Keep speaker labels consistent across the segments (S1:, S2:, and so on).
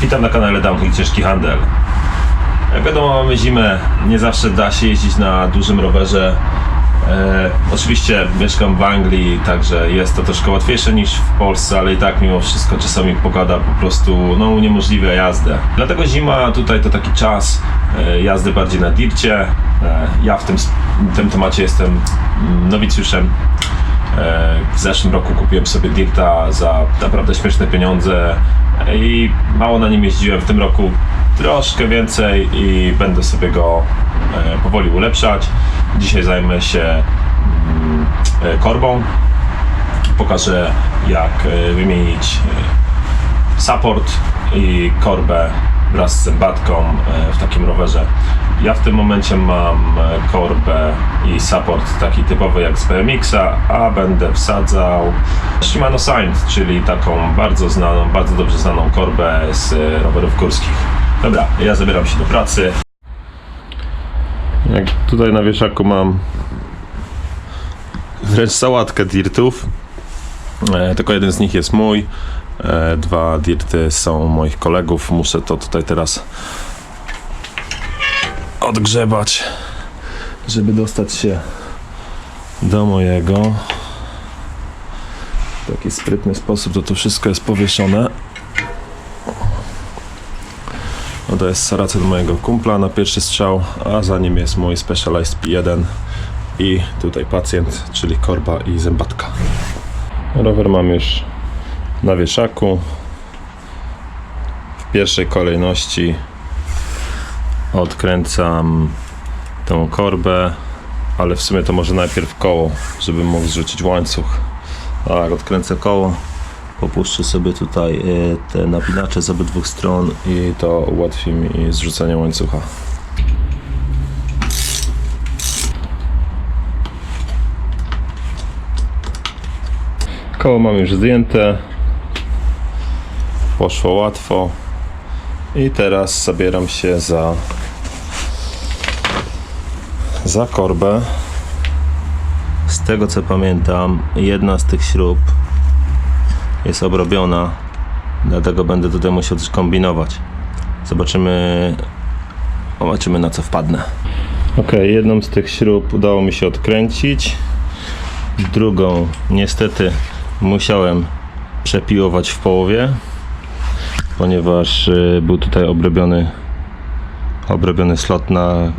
S1: Witam na kanale Downhill Ciężki Handel. Jak wiadomo, mamy zimę, nie zawsze da się jeździć na dużym rowerze. E, oczywiście mieszkam w Anglii, także jest to troszkę łatwiejsze niż w Polsce, ale i tak mimo wszystko czasami pogoda po prostu no, uniemożliwia jazdę. Dlatego zima tutaj to taki czas e, jazdy bardziej na dircie. E, ja w tym, w tym temacie jestem mm, nowicjuszem. E, W zeszłym roku kupiłem sobie Dirta za naprawdę śmieszne pieniądze i mało na nim jeździłem. W tym roku troszkę więcej i będę sobie go e, powoli ulepszać. Dzisiaj zajmę się mm, e, korbą. Pokażę jak wymienić support i korbę wraz z zębatką e, w takim rowerze. Ja w tym momencie mam e, korbę i support taki typowy jak z BMX-a, a będę wsadzał Shimano Saint, czyli taką bardzo znaną, bardzo dobrze znaną korbę z e, rowerów górskich. Dobra, ja zabieram się do pracy. Jak tutaj na wieszaku mam wręcz sałatkę dirtów. Tylko jeden z nich jest mój. E, dwa dirty są moich kolegów. Muszę to tutaj teraz odgrzebać, żeby dostać się do mojego. W taki sprytny sposób to to wszystko jest powieszone. No to jest saracen mojego kumpla na pierwszy strzał, a za nim jest mój Specialized P1 i tutaj pacjent, czyli korba i zębatka. Rower mam już na wieszaku. W pierwszej kolejności odkręcam tą korbę, ale w sumie to może najpierw koło, żebym mógł zrzucić łańcuch. Tak, odkręcę koło, popuszczę sobie tutaj e, te napinacze z obydwu stron i to ułatwi mi zrzucenie łańcucha. Koło mam już zdjęte. Poszło łatwo. I teraz zabieram się za za korbę. Z tego co pamiętam, jedna z tych śrub jest obrobiona, dlatego będę tutaj musiał coś kombinować. Zobaczymy, zobaczymy na co wpadnę. Ok, jedną z tych śrub udało mi się odkręcić. Drugą niestety musiałem przepiłować w połowie, ponieważ y, był tutaj obrobiony obrobiony slot na y,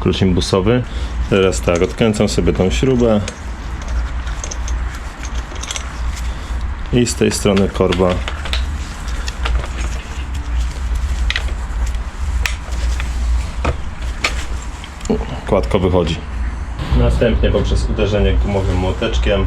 S1: klucz imbusowy. Teraz tak, odkręcam sobie tą śrubę i z tej strony korba kładko wychodzi. Następnie poprzez uderzenie gumowym młoteczkiem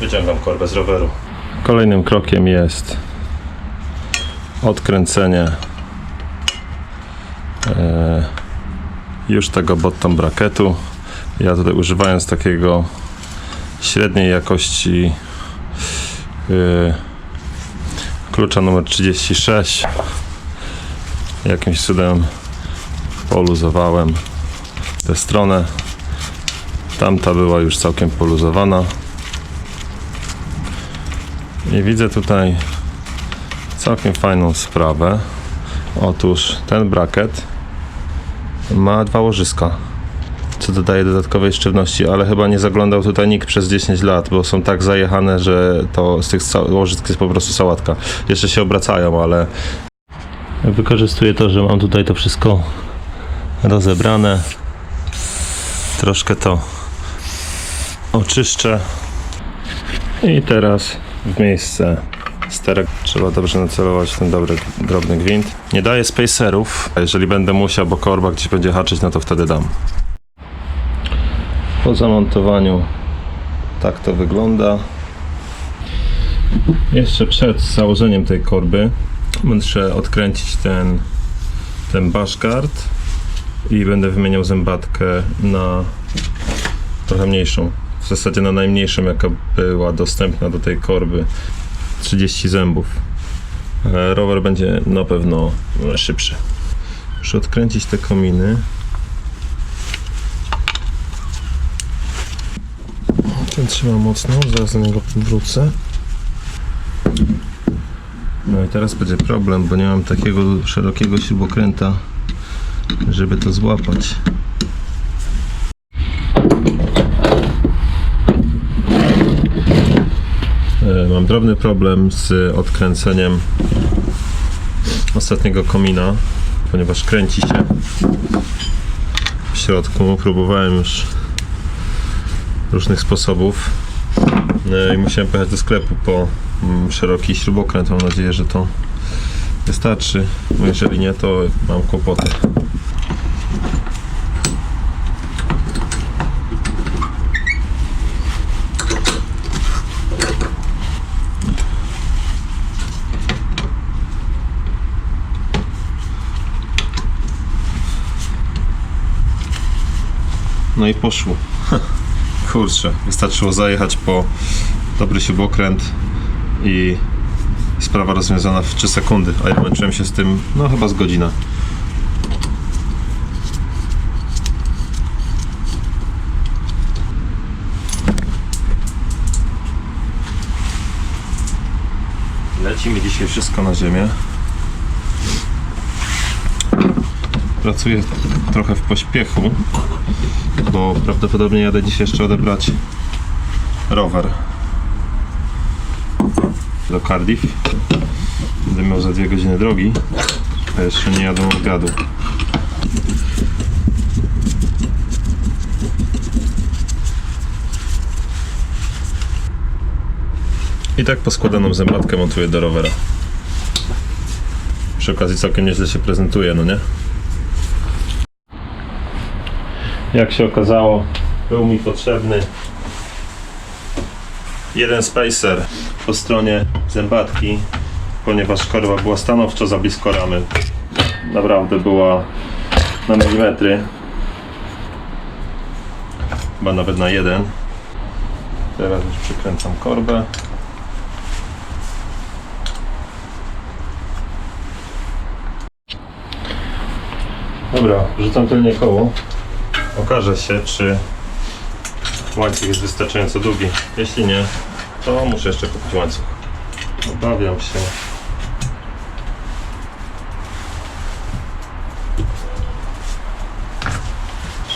S1: wyciągam korbę z roweru. Kolejnym krokiem jest odkręcenie e, już tego bottom bracketu. Ja tutaj używając takiego średniej jakości e, klucza numer 36 jakimś cudem poluzowałem tę stronę. Tamta była już całkiem poluzowana. I widzę tutaj całkiem fajną sprawę. Otóż ten braket ma dwa łożyska, co dodaje dodatkowej sztywności, ale chyba nie zaglądał tutaj nikt przez 10 lat, bo są tak zajechane, że to z tych łożysk jest po prostu sałatka. Jeszcze się obracają, ale wykorzystuję to, że mam tutaj to wszystko rozebrane. Troszkę to oczyszczę. I teraz w miejsce sterek trzeba dobrze nacelować ten dobry, drobny gwint. Nie daję spacerów, jeżeli będę musiał, bo korba gdzieś będzie haczyć, no to wtedy dam. Po zamontowaniu tak to wygląda. Jeszcze przed założeniem tej korby muszę odkręcić ten, ten bashguard i będę wymieniał zębatkę na trochę mniejszą. W zasadzie na najmniejszą, jaka była dostępna do tej korby. 30 zębów. ale rower będzie na pewno e, szybszy. Muszę odkręcić te kominy. Ten trzyma mocno, zaraz do niego wrócę. No i teraz będzie problem, bo nie mam takiego szerokiego śrubokręta, żeby to złapać. E, Mam drobny problem z odkręceniem ostatniego komina, ponieważ kręci się w środku. Próbowałem już różnych sposobów E, i musiałem pojechać do sklepu po mm, szeroki śrubokręt. Mam nadzieję, że to wystarczy. Jeżeli nie, to mam kłopoty. No i poszło. Kurczę, wystarczyło zajechać po dobry śrubokręt i sprawa rozwiązana w 3 sekundy, a ja męczyłem się z tym, no chyba z godzina. Leci mi dzisiaj wszystko na ziemię. Pracuję trochę w pośpiechu, bo prawdopodobnie jadę dziś jeszcze odebrać rower do Cardiff. Będę miał za dwie godziny drogi, a jeszcze nie jadę obiadu. I tak poskładaną zębatkę montuję do rowera. Przy okazji całkiem nieźle się prezentuje, no nie? Jak się okazało, był mi potrzebny jeden spacer po stronie zębatki, ponieważ korba była stanowczo za blisko ramy. Naprawdę była na milimetry. Chyba nawet na jeden. Teraz już przykręcam korbę. Dobra, rzucam tylnie koło. Okaże się, czy łańcuch jest wystarczająco długi. Jeśli nie, to muszę jeszcze kupić łańcuch. Obawiam się.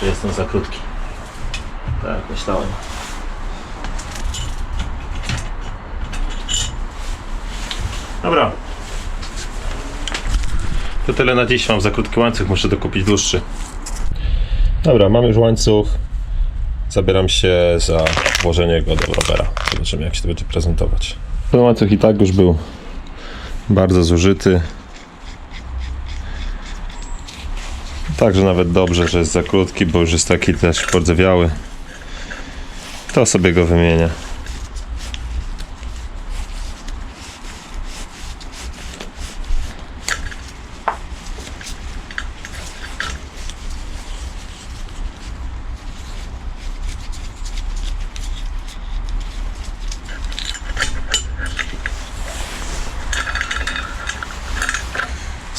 S1: Że jestem za krótki. Tak, myślałem. Dobra. To tyle na dziś. Mam za krótki łańcuch, muszę dokupić dłuższy. Dobra, mam już łańcuch. Zabieram się za włożenie go do rowera. Zobaczymy, jak się to będzie prezentować. Ten łańcuch i tak już był bardzo zużyty. Także nawet dobrze, że jest za krótki, bo już jest taki też pordzewiały. To sobie go wymienię.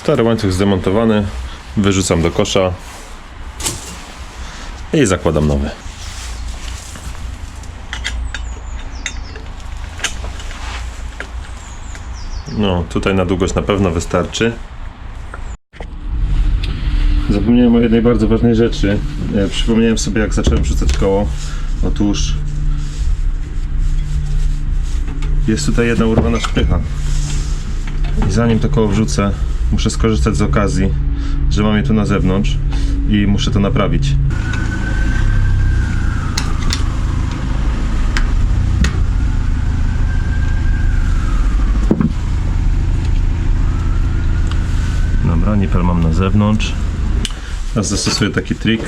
S1: Stary łańcuch zdemontowany, wyrzucam do kosza i zakładam nowy. No, tutaj na długość na pewno wystarczy. Zapomniałem o jednej bardzo ważnej rzeczy. Przypomniałem sobie, jak zacząłem rzucać koło. Otóż jest tutaj jedna urwana szprycha. I zanim to koło wrzucę, muszę skorzystać z okazji, że mam je tu na zewnątrz i muszę to naprawić. Dobra, nipel mam na zewnątrz. Teraz zastosuję taki trik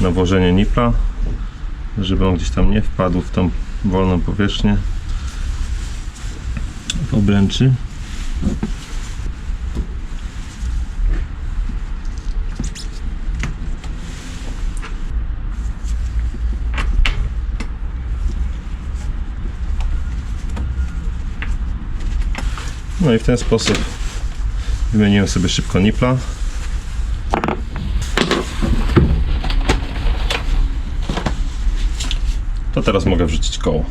S1: na włożenie nipla, żeby on gdzieś tam nie wpadł w tą wolną powierzchnię w obręczy. No i w ten sposób wymieniłem sobie szybko nipla. To teraz mogę wrzucić koło.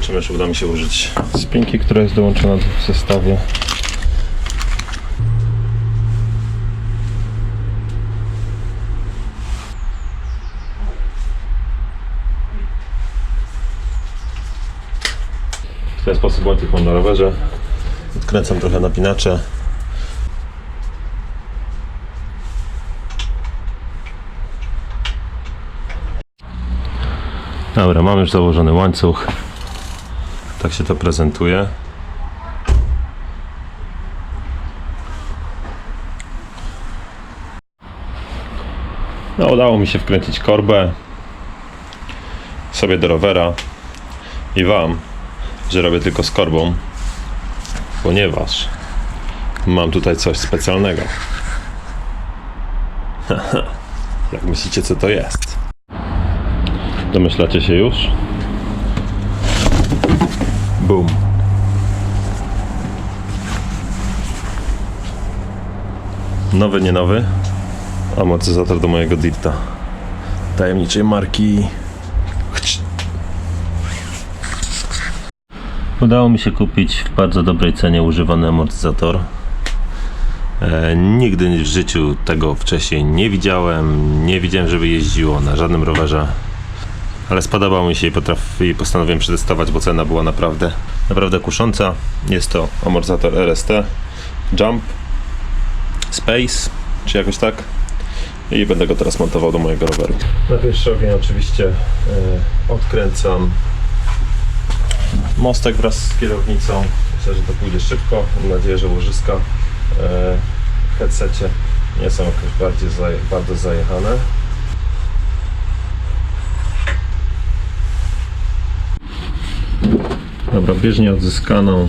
S1: Zobaczymy, czy uda mi się użyć spinki, która jest dołączona w zestawie. W ten sposób łańcuch mam na rowerze. Odkręcam trochę napinacze. Dobra, mam już założony łańcuch. Tak się to prezentuje. No, udało mi się wkręcić korbę sobie do rowera i Wam, że robię tylko z korbą, ponieważ mam tutaj coś specjalnego. Jak myślicie, co to jest? Domyślacie się już? Boom. Nowy, nie nowy. Amortyzator do mojego Dirta. Tajemniczej marki. Udało mi się kupić w bardzo dobrej cenie używany amortyzator. E, nigdy w życiu tego wcześniej nie widziałem. Nie widziałem, żeby jeździło na żadnym rowerze ale spodobało mi się i, potrafi, i postanowiłem przetestować, bo cena była naprawdę, naprawdę kusząca. Jest to amortyzator RST Jump Space, czy jakoś tak. I będę go teraz montował do mojego roweru. Na pierwszy ogień oczywiście e, odkręcam mostek wraz z kierownicą. Myślę, że to pójdzie szybko. Mam nadzieję, że łożyska e, w headsetie nie są jakoś bardziej zaje, bardzo zajechane. Dobra, bieżnię odzyskaną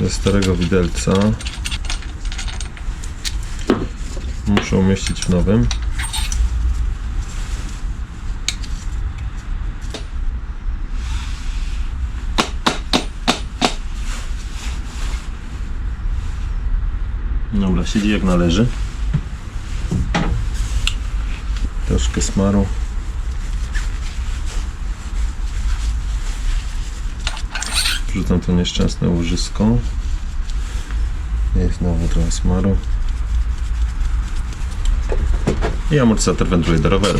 S1: ze starego widelca. Muszę umieścić w nowym. Dobra, siedzi jak należy. Troszkę smaru. Wrzucam to nieszczęsne łożysko. I znowu trochę smaru. I amortyzator wędruje do roweru.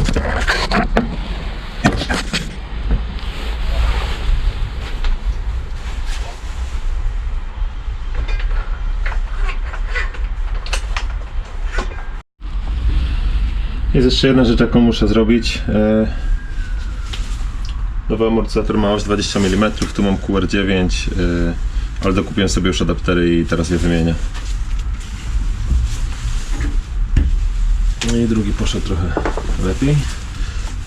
S1: Jest jeszcze jedna rzecz, jaką muszę zrobić. Nowy amortyzator ma oś 20 mm, tu mam QR9, yy, ale dokupiłem sobie już adaptery i teraz je wymienię. No i drugi poszedł trochę lepiej.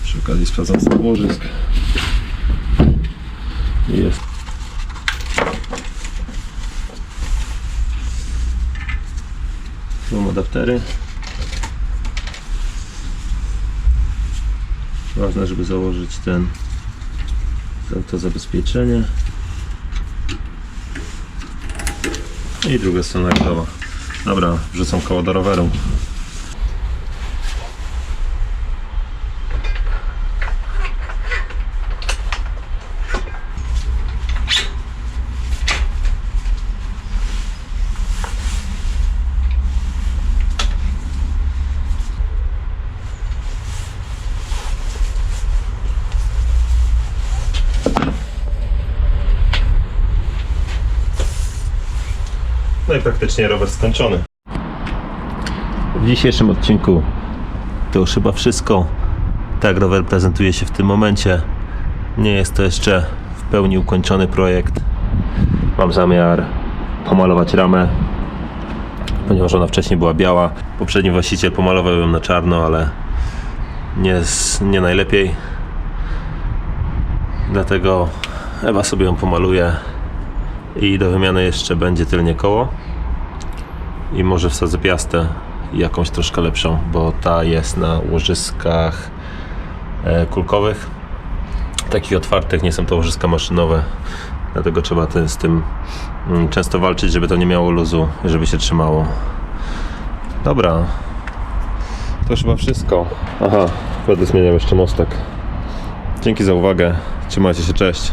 S1: Przy okazji sprawdzam stan łożysk. Jest. Mam adaptery. Ważne, żeby założyć ten to, zabezpieczenie i druga strona gotowa. Dobra, wrzucam koło do roweru. No i praktycznie rower skończony. W dzisiejszym odcinku to już chyba wszystko. Tak rower prezentuje się w tym momencie. Nie jest to jeszcze w pełni ukończony projekt. Mam zamiar pomalować ramę, ponieważ ona wcześniej była biała. Poprzedni właściciel pomalował ją na czarno, ale nie, nie najlepiej. Dlatego Ewa sobie ją pomaluje i do wymiany jeszcze będzie tylnie koło. I może wsadzę piastę jakąś troszkę lepszą, bo ta jest na łożyskach e, kulkowych. Takich otwartych, nie są to łożyska maszynowe dlatego trzeba z tym mm, często walczyć, żeby to nie miało luzu, żeby się trzymało. Dobra. To chyba wszystko. Aha, będę zmieniał jeszcze mostek. Dzięki za uwagę, trzymajcie się, cześć